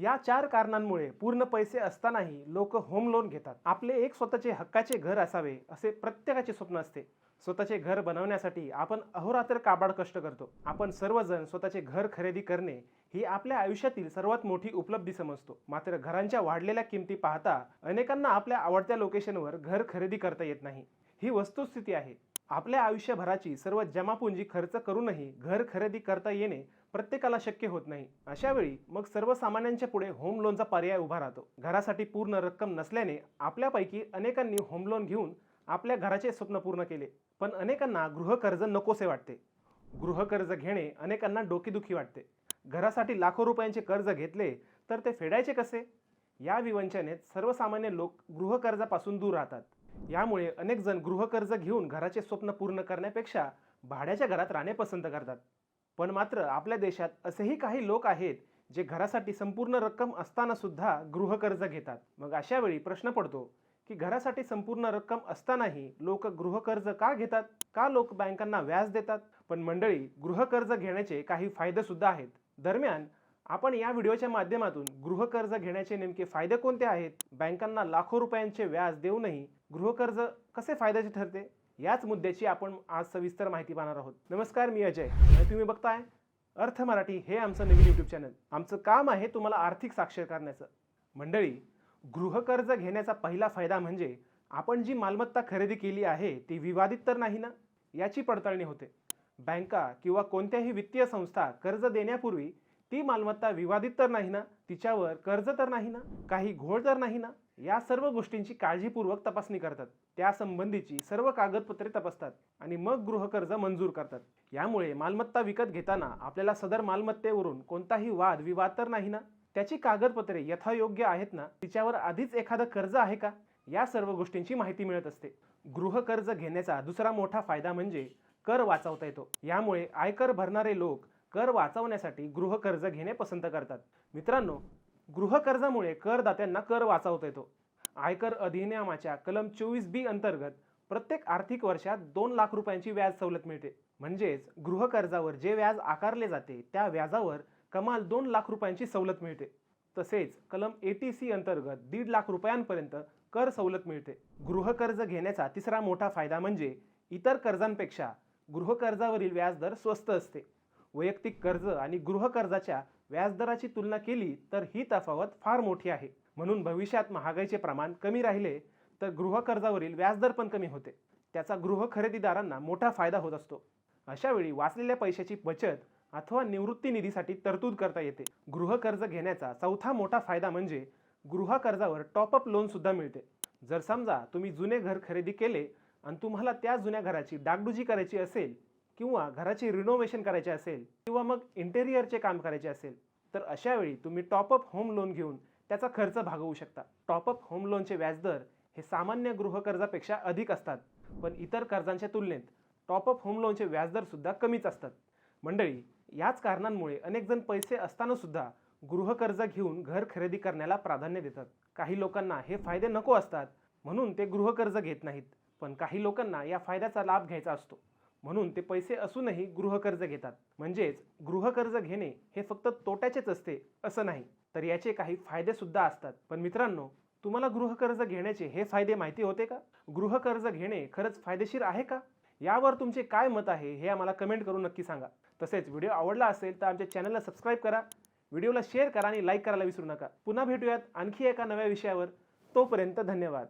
या चार कारणांमुळे पूर्ण पैसे असतानाही लोक होम लोन घेतात. आपले एक स्वतःचे हक्काचे घर असावे असे प्रत्येकाचे स्वप्न असते. स्वतःचे घर बनवण्यासाठी आपण अहोरात्र काबाड कष्ट करतो. आपण सर्वजण स्वतःचे घर खरेदी करणे ही आपल्या आयुष्यातील सर्वात मोठी उपलब्धी समजतो. मात्र घरांच्या वाढलेल्या किमती पाहता अनेकांना आपल्या आवडत्या लोकेशनवर घर खरेदी करता येत नाही. ही वस्तुस्थिती आहे. आपल्या आयुष्यभराची सर्व जमापुंजी खर्च करूनही घर खरेदी करता येणे प्रत्येकाला शक्य होत नाही. अशा वेळी मग सर्वसामान्यांच्या पुढे होम लोनचा पर्याय उभा राहतो. घरासाठी पूर्ण रक्कम नसल्याने आपल्यापैकी अनेकांनी होम लोन घेऊन आपल्या घराचे स्वप्न पूर्ण केले. पण अनेकांना गृहकर्ज नकोसे वाटते. गृहकर्ज घेणे अनेकांना डोकेदुखी वाटते. घरासाठी लाखो रुपयांचे कर्ज घेतले तर ते फेडायचे कसे? या विवंचनेत सर्वसामान्य लोक गृहकर्जापासून दूर राहतात. यामुळे अनेक जण गृहकर्ज घेऊन घराचे स्वप्न पूर्ण करण्यापेक्षा भाड्याच्या घरात राहणे पसंत करतात. पण मात्र आपल्या देशात असेही काही लोक आहेत जे घरासाठी संपूर्ण रक्कम असताना सुद्धा गृहकर्ज घेतात. मग अशा वेळी प्रश्न पडतो की घरासाठी संपूर्ण रक्कम असतानाही लोक गृहकर्ज का घेतात? का लोक बँकांना व्याज देतात? पण मंडळी गृहकर्ज घेण्याचे काही फायदे सुद्धा आहेत. दरम्यान आपण या व्हिडिओच्या माध्यमातून गृहकर्ज घेण्याचे नेमके फायदे कोणते आहेत? बँकांना लाखो रुपयांचे व्याज देऊनही गृहकर्ज कसे फायद्याचे ठरते? याच मुद्द्याची आपण आज सविस्तर माहिती पाहणार आहोत. नमस्कार मी अजय. आणि तुम्ही बघताय अर्थ मराठी हे आमचं नवीन यूट्यूब चॅनल आमचं काम आहे तुम्हाला आर्थिक साक्षर करण्याचं. मंडळी गृहकर्ज घेण्याचा पहिला फायदा म्हणजे आपण जी मालमत्ता खरेदी केली आहे ती विवादित तर नाही ना? याची पडताळणी होते. बँका किंवा कोणत्याही वित्तीय संस्था कर्ज देण्यापूर्वी ती मालमत्ता विवादित तर नाही ना? तिच्यावर कर्ज तर नाही ना? काही घोळ तर नाही ना? या सर्व गोष्टींची काळजीपूर्वक तपासणी करतात. त्यासंबंधीची सर्व कागदपत्रे तपासतात आणि मग गृहकर्ज मंजूर करतात. यामुळे मालमत्ता विकत घेताना आपल्याला सदर मालमत्तेवरून कोणताही वाद विवाद तर नाही ना? त्याची कागदपत्रे यथायोग्य आहेत ना? तिच्यावर आधीच एखादं कर्ज आहे का? या सर्व गोष्टींची माहिती मिळत असते. गृहकर्ज घेण्याचा दुसरा मोठा फायदा म्हणजे कर वाचवता येतो. यामुळे आयकर भरणारे लोक कर वाचवण्यासाठी गृहकर्ज घेणे पसंत करतात. मित्रांनो गृहकर्जामुळे करदात्यांना कर वाचवता येतो. आयकर अधिनियमाच्या कलम चोवीस बी अंतर्गत प्रत्येक आर्थिक वर्षात दोन लाख रुपयांची व्याज सवलत मिळते. म्हणजेच गृहकर्जावर जे व्याज आकारले जाते त्या व्याजावर कमाल दोन लाख रुपयांची सवलत मिळते. तसेच कलम ए टी सी अंतर्गत दीड लाख रुपयांपर्यंत कर सवलत मिळते. गृहकर्ज घेण्याचा तिसरा मोठा फायदा म्हणजे इतर कर्जांपेक्षा गृहकर्जावरील व्याजदर स्वस्त असते. वैयक्तिक कर्ज आणि गृहकर्जाच्या व्याजदराची तुलना केली तर ही तफावत फार मोठी आहे. म्हणून भविष्यात महागाईचे प्रमाण कमी राहिले तर गृहकर्जावरील व्याजदर पण कमी होते. त्याचा गृह खरेदीदारांना मोठा फायदा होत असतो. अशावेळी वाचलेल्या पैशाची बचत अथवा निवृत्ती निधीसाठी तरतूद करता येते. गृहकर्ज घेण्याचा चौथा मोठा फायदा म्हणजे गृहकर्जावर टॉपअप लोन सुद्धा मिळते. जर समजा तुम्ही जुने घर खरेदी केले आणि तुम्हाला त्या जुन्या घराची डागडुजी करायची असेल किंवा घराची रिनोव्हेशन करायचे असेल किंवा मग इंटेरियरचे काम करायचे असेल तर अशा वेळी तुम्ही टॉपअप होम लोन घेऊन त्याचा खर्च भागवू शकता. टॉपअप होम लोनचे व्याजदर हे सामान्य गृहकर्जापेक्षा अधिक असतात पण इतर कर्जांच्या तुलनेत टॉपअप होम लोनचे व्याजदर सुद्धा कमीच असतात. मंडळी याच कारणांमुळे अनेक जण पैसे असताना सुद्धा गृहकर्ज घेऊन घर खरेदी करण्याला प्राधान्य देतात. काही लोकांना हे फायदे नको असतात म्हणून ते गृहकर्ज घेत नाहीत पण काही लोकांना या फायद्याचा लाभ घ्यायचा असतो. म्हणून ते पैसे असूनही गृहकर्ज घेतात. म्हणजेच गृहकर्ज घेणे हे फक्त तोट्याचेच असते असं नाही. तर याचे काही फायदे सुद्धा असतात. पण मित्रांनो तुम्हाला गृहकर्ज घेण्याचे हे फायदे माहिती होते का? गृहकर्ज घेणे खरंच फायदेशीर आहे का? यावर तुमचे काय मत आहे हे आम्हाला कमेंट करून नक्की सांगा. तसेच व्हिडिओ आवडला असेल तर आमच्या चॅनलला सबस्क्राईब करा. व्हिडिओला शेअर करा आणि लाईक करायला विसरू नका. पुन्हा भेटूयात आणखी एका नव्या विषयावर. तोपर्यंत धन्यवाद.